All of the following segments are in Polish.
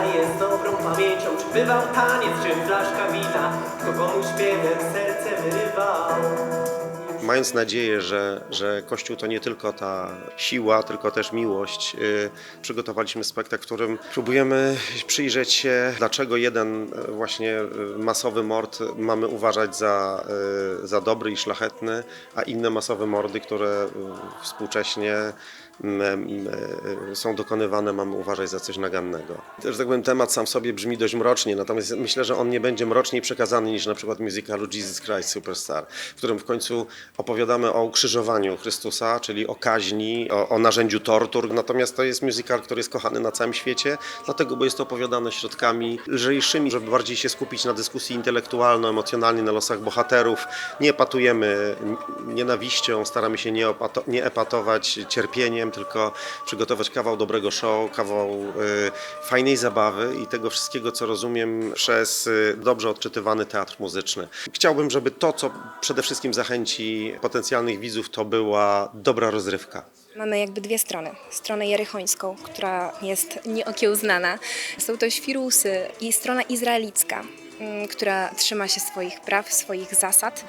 staje z dobrą pamięcią Czy bywał taniec, czy flaszka wina Kto komu śpiewem serca Mając nadzieję, że, że Kościół to nie tylko ta siła, tylko też miłość, yy, przygotowaliśmy spektakl, w którym próbujemy przyjrzeć się, dlaczego jeden yy, właśnie yy, masowy mord mamy uważać za, za dobry i szlachetny, a inne masowe mordy, które współcześnie mm, yy, są dokonywane, mamy uważać za coś nagannego. Też, tak powiem, temat sam sobie brzmi dość mrocznie, natomiast myślę, że on nie będzie mroczniej przekazany niż na przykład musicalu Jesus Christ Superstar, w którym w końcu opowiadamy o ukrzyżowaniu Chrystusa, czyli o kaźni, o, o narzędziu tortur. Natomiast to jest musical, który jest kochany na całym świecie, dlatego, bo jest to opowiadane środkami lżejszymi, żeby bardziej się skupić na dyskusji intelektualno-emocjonalnej, na losach bohaterów. Nie epatujemy nienawiścią, staramy się nie, nie epatować cierpieniem, tylko przygotować kawał dobrego show, kawał y, fajnej zabawy i tego wszystkiego, co rozumiem przez y, dobrze odczytywany teatr muzyczny. Chciałbym, żeby to, co przede wszystkim zachęci potencjalnych widzów, to była dobra rozrywka. Mamy jakby dwie strony. Stronę jerychońską, która jest nieokiełznana. Są to świrusy i strona izraelicka, mm, która trzyma się swoich praw, swoich zasad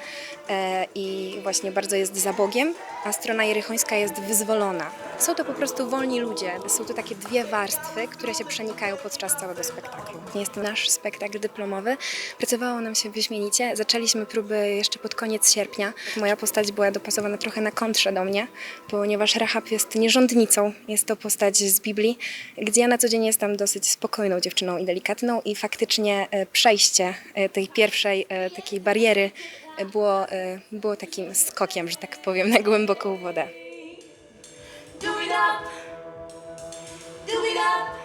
e, i właśnie bardzo jest za Bogiem, a strona jerychońska jest wyzwolona. Są to po prostu wolni ludzie. Są to takie dwie warstwy, które się przenikają podczas całego spektaklu. Jest to nasz spektakl dyplomowy. Pracowało nam się wyśmienicie. Zaczęliśmy próby jeszcze pod koniec sierpnia. Moja postać była dopasowana trochę na kontrze do mnie, ponieważ Rahab jest nierządnicą. Jest to postać z Biblii, gdzie ja na co dzień jestem dosyć spokojną dziewczyną i delikatną i faktycznie e, przejście e, tej pierwszej e, takiej bariery było, było takim skokiem, że tak powiem, na głęboką wodę. it up. Do it up.